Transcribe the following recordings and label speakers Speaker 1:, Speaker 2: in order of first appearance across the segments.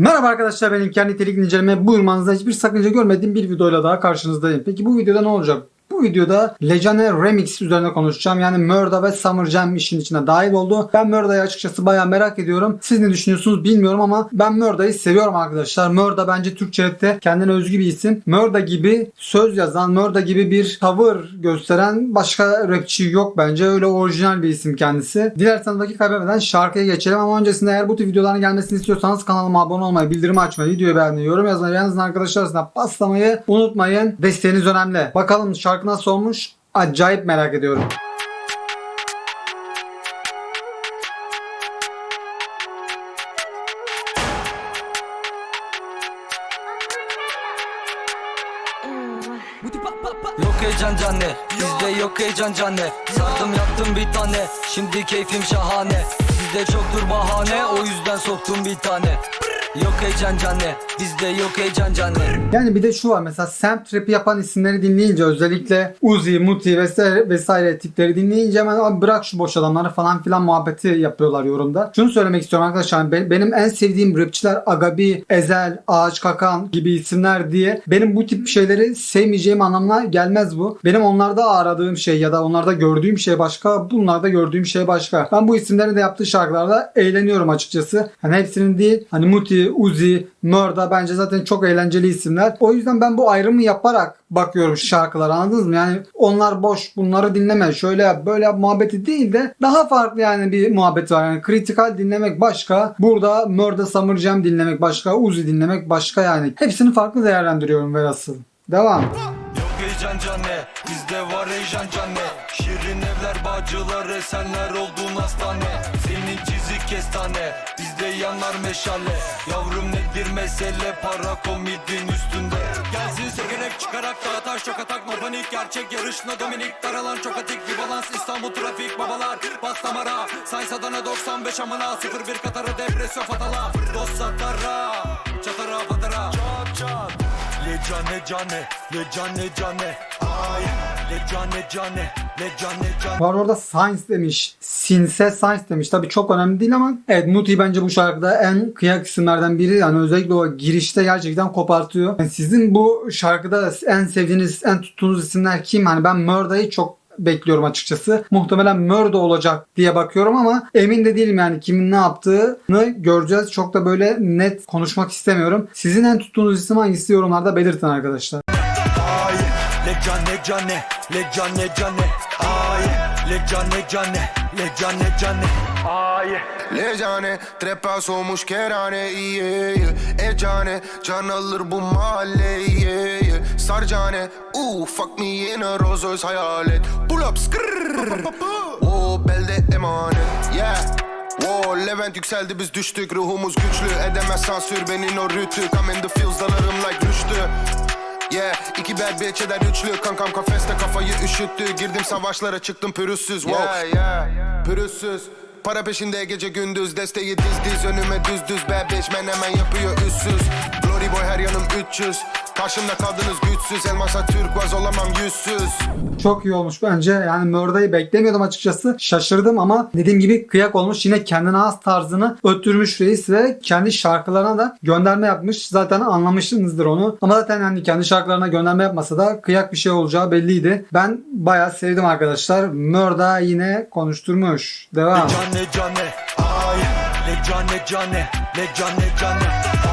Speaker 1: Merhaba arkadaşlar ben İlker Nitelik İnceleme buyurmanızda hiçbir sakınca görmediğim bir videoyla daha karşınızdayım. Peki bu videoda ne olacak? Bu videoda Legane Remix üzerine konuşacağım. Yani Murda ve Summer Jam işin içine dahil oldu. Ben Murda'yı açıkçası bayağı merak ediyorum. Siz ne düşünüyorsunuz bilmiyorum ama ben Murda'yı seviyorum arkadaşlar. Murda bence Türkçe rapte kendine özgü bir isim. Murda gibi söz yazan, Murda gibi bir tavır gösteren başka rapçi yok bence. Öyle orijinal bir isim kendisi. Dilerseniz vakit kaybetmeden şarkıya geçelim ama öncesinde eğer bu tür videoların gelmesini istiyorsanız kanalıma abone olmayı, bildirimi açmayı, videoyu beğenmeyi, yorum yazmayı, yalnız arkadaşlar arasında paslamayı unutmayın. Desteğiniz önemli. Bakalım şarkı nasıl olmuş? Acayip merak ediyorum.
Speaker 2: Yok heyecan canne Bizde yok heyecan canne Sardım yaptım bir tane Şimdi keyfim şahane Sizde çoktur bahane O yüzden soktum bir tane Yok heyecan canne Bizde yok heyecan canne
Speaker 1: Yani bir de şu var mesela semt rapi yapan isimleri dinleyince özellikle Uzi, Muti vesaire, vesaire tipleri dinleyince hemen abi bırak şu boş adamları falan filan muhabbeti yapıyorlar yorumda. Şunu söylemek istiyorum arkadaşlar be- benim en sevdiğim rapçiler Agabi, Ezel, Ağaç Kakan gibi isimler diye benim bu tip şeyleri sevmeyeceğim anlamına gelmez bu. Benim onlarda aradığım şey ya da onlarda gördüğüm şey başka, bunlarda gördüğüm şey başka. Ben bu isimlerin de yaptığı şarkılarda eğleniyorum açıkçası. Hani hepsinin değil. Hani Muti, Uzi, Murda bence zaten çok eğlenceli isimler. O yüzden ben bu ayrımı yaparak bakıyorum şarkılara anladınız mı? Yani onlar boş bunları dinleme şöyle yap böyle yap muhabbeti değil de daha farklı yani bir muhabbet var. Yani kritikal dinlemek başka. Burada Murda Summer Jam dinlemek başka. Uzi dinlemek başka yani. Hepsini farklı değerlendiriyorum velhasıl. Devam.
Speaker 2: Heyecan canne Bizde var heyecan canne Şirin evler bacılar esenler olduğun hastane Senin çizik kestane Bizde yanar meşale. Yavrum nedir mesele? Para komidin üstünde. Gelsin sekerek çıkarak daha taş çok atak no panik Gerçek. Yarışına dominik daralan. Çok atik bir balans. İstanbul trafik babalar. Bas damara. Sayns Adana 95 amına. 01 Katarı depresyon fatala. Dost satara. Çatara patara. Çat çat. Le cane cane, le cane cane. Ay, le cane cane
Speaker 1: Var orada Science demiş. Sinse Science demiş. Tabii çok önemli değil ama evet Muti bence bu şarkıda en kıyak isimlerden biri. Yani özellikle o girişte gerçekten kopartıyor. Yani sizin bu şarkıda en sevdiğiniz, en tuttuğunuz isimler kim? Hani ben Murda'yı çok bekliyorum açıkçası. Muhtemelen Murda olacak diye bakıyorum ama emin de değilim yani kimin ne yaptığını göreceğiz. Çok da böyle net konuşmak istemiyorum. Sizin en tuttuğunuz isim hangisi yorumlarda belirtin arkadaşlar.
Speaker 2: Cane cane, le cane cane Ay, le cane cane, le cane cane Ay.
Speaker 3: Le cane trepa olmuş kerane iye E cane can alır bu mahalle iye Sar cane Ooh fuck me in a Rolls Royce hayalet. Pull up skrrr O belde emanet Yeah. Whoa, Levent yükseldi biz düştük. Ruhumuz güçlü Edemez sansür benim o rütü Come in the fields dalarım like rüştü Yeah, iki bad bitch eder üçlü. Kankam kafeste kafayı üşüttü. Girdim savaşlara çıktım pürüzsüz. Wow. Yeah, yeah, pürüzsüz. Para peşinde gece gündüz. Desteği diz diz önüme düz düz. Bad bitch men hemen yapıyor üstsüz Boy her yanım 300 Karşımda kaldınız güçsüz Elmasa Türk olamam yüzsüz
Speaker 1: Çok iyi olmuş bence. Yani Murda'yı beklemiyordum açıkçası. Şaşırdım ama dediğim gibi kıyak olmuş. Yine kendine az tarzını öttürmüş reis ve kendi şarkılarına da gönderme yapmış. Zaten anlamışsınızdır onu. Ama zaten hani kendi şarkılarına gönderme yapmasa da kıyak bir şey olacağı belliydi. Ben bayağı sevdim arkadaşlar. Murda yine konuşturmuş. Devam.
Speaker 2: cane cane Ay, le cane cane, le cane cane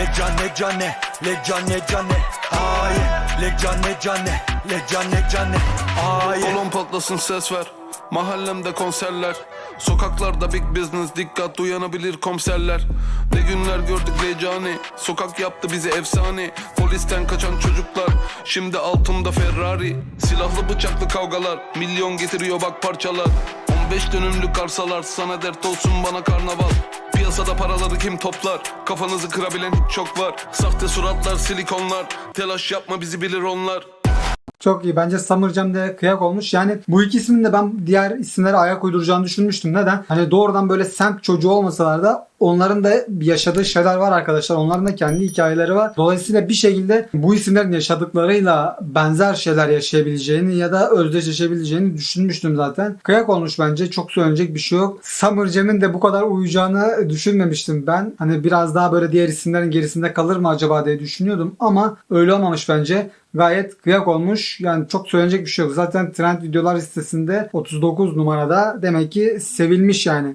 Speaker 2: le cane cane, le cane cane Ay, le cane cane, le cane cane Ay.
Speaker 4: Kolon patlasın ses ver. Mahallemde konserler. Sokaklarda big business dikkat uyanabilir komiserler. Ne günler gördük Leycani Sokak yaptı bizi efsane. Polisten kaçan çocuklar. Şimdi altımda Ferrari. Silahlı bıçaklı kavgalar. Milyon getiriyor bak parçalar. 15 dönümlük arsalar Sana dert olsun bana karnaval Piyasada paraları kim toplar? Kafanızı kırabilen çok var. Sahte suratlar silikonlar. Telaş yapma bizi bilir onlar
Speaker 1: Çok iyi. Bence Summer Jam de kıyak olmuş. Yani bu iki ismin de ben diğer isimlere ayak uyduracağını düşünmüştüm. Neden? Hani doğrudan böyle semt çocuğu olmasalar da onların da yaşadığı şeyler var arkadaşlar. Onların da kendi hikayeleri var. Dolayısıyla bir şekilde bu isimlerin yaşadıklarıyla benzer şeyler yaşayabileceğini ya da özdeşleşebileceğini düşünmüştüm zaten. Kıyak olmuş bence. Çok söylenecek bir şey yok. Summer Jam'in de bu kadar uyacağını düşünmemiştim ben. Hani biraz daha böyle diğer isimlerin gerisinde kalır mı acaba diye düşünüyordum ama öyle olmamış bence. Gayet kıyak olmuş. Yani çok söylenecek bir şey yok. Zaten trend videolar listesinde 39 numarada. Demek ki sevilmiş yani.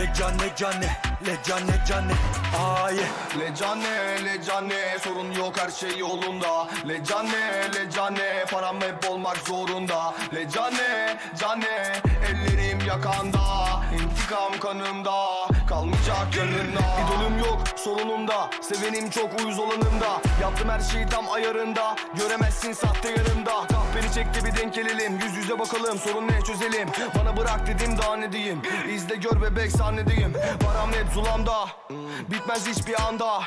Speaker 2: Le cane cane, le cane cane. Ay, le cane le cane
Speaker 3: sorun yok her şey yolunda. Le cane le cane param hep olmak zorunda. Le cane cane yakanda İntikam kanımda kalmayacak yanında İdolüm yok sorunumda Sevenim çok uyuz olanımda. Yaptım her şeyi tam ayarında Göremezsin sahte yanımda. Kahperi çekti bir denk gelelim Yüz yüze bakalım sorun ne çözelim. Bana bırak dedim daha ne diyeyim? İzle gör bebek sahnedeyim Param net zulamda Bitmez hiçbir anda.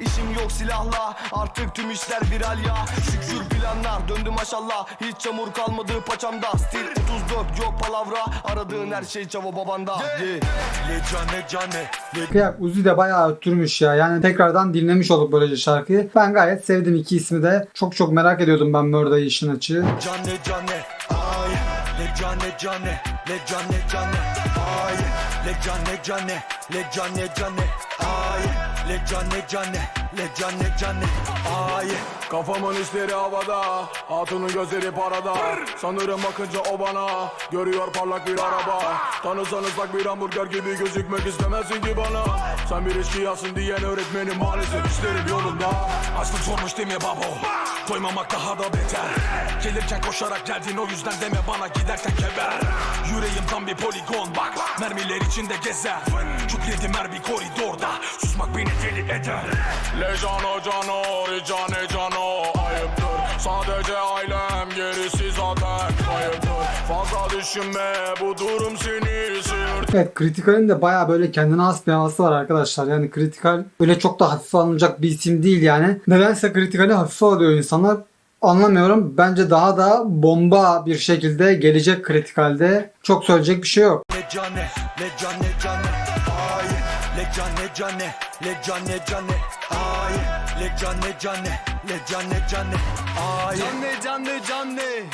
Speaker 3: İşim yok silahla Artık tüm işler viral ya. Şükür planlar döndü maşallah. Hiç çamur kalmadı paçamda Stil 34 yok palavra. Aradığın her şey çavo babanda. Yeah.
Speaker 2: Le cane cane, le
Speaker 1: Kıyak Uzi de bayağı öttürmüş ya. Yani tekrardan dinlemiş olduk böylece şarkıyı. Ben gayet sevdim iki ismi de. Çok çok merak ediyordum ben Murda'yı işin açığı.
Speaker 2: cane cane. Ay, le cane cane, le cane cane. Ay, le cane cane, le cane cane. Ay, le cane cane, le cane cane Ay
Speaker 5: Kafamın işleri havada. Hatunun gözleri parada. Sanırım bakınca o bana. Görüyor parlak bir araba. Tanısanız bak bir hamburger gibi gözükmek istemezsin ki bana. Sen bir eşkıyasın diyen öğretmenim maalesef işlerim yolunda.
Speaker 6: Açlık sormuş değil mi babo Doymamak daha da beter. Gelirken koşarak geldin o yüzden deme bana. Giderken geber Yüreğim tam bir poligon. Bak Mermiler içinde gezer. Kükredim her bir koridorda. Susmak beni deli eder.
Speaker 5: Le cano cano ricane cano Ayıptır sadece ailem gerisi zaten kayıptır Fazla düşünme bu durum seni sıyır
Speaker 1: Evet Kritikal'in de bayağı böyle kendine has bir havası var arkadaşlar. Yani Kritikal öyle çok da hafife alınacak bir isim değil yani. Nedense Kritikal'i hafife alıyor insanlar. Anlamıyorum. Bence daha da bomba bir şekilde gelecek Kritikal'de. Çok söyleyecek bir şey yok.
Speaker 2: le cane, le cane cane cane cane, le cane cane Ay, le cane cane, le cane cane Ay
Speaker 7: Canne canne canne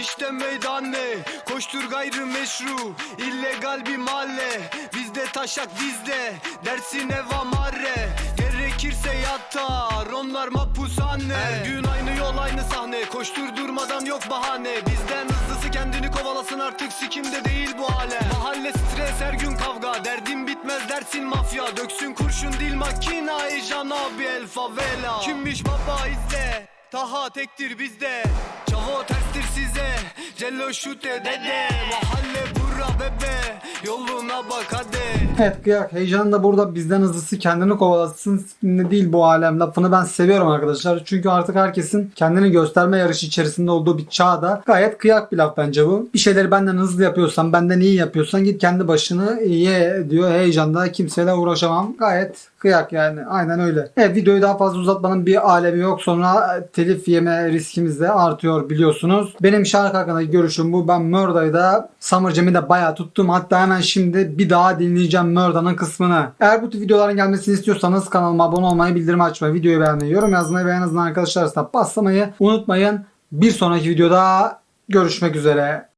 Speaker 7: işte meydan ne Koştur gayrı meşru illegal bir mahalle Bizde taşak dizde dersin eva marre Gerekirse yatar onlar mapushane Her gün aynı yol aynı sahne Koştur durmadan yok bahane. Bizden hızlısı kendini kovalasın artık sikimde değil bu hale dersin mafya Döksün kurşun dil makina Ejan abi el favela. Kimmiş baba izle Taha tektir bizde. Çavo terstir size Cello şute dede. Mahalle bura bebe Yoluna bak hadi
Speaker 1: Evet kıyak heyecanı da burada bizden hızlısı kendini kovalasın ne değil bu alem lafını ben seviyorum arkadaşlar. Çünkü artık herkesin kendini gösterme yarışı içerisinde olduğu bir çağda gayet kıyak bir laf bence bu. Bir şeyleri benden hızlı yapıyorsan benden iyi yapıyorsan git kendi başını ye diyor heyecanda kimseyle uğraşamam. Gayet kıyak yani aynen öyle. Evet videoyu daha fazla uzatmanın bir alemi yok. Sonra telif yeme riskimiz de artıyor biliyorsunuz. Benim şarkı hakkındaki görüşüm bu. Ben Murda'yı da Summer Jam'i de bayağı tuttum. Hatta hemen şimdi bir daha dinleyeceğim Murda'nın kısmını. Eğer bu tür videoların gelmesini istiyorsanız kanalıma abone olmayı, bildirim açmayı, videoyu beğenmeyi, yorum yazmayı ve en azından arkadaşlar basmayı unutmayın. Bir sonraki videoda görüşmek üzere.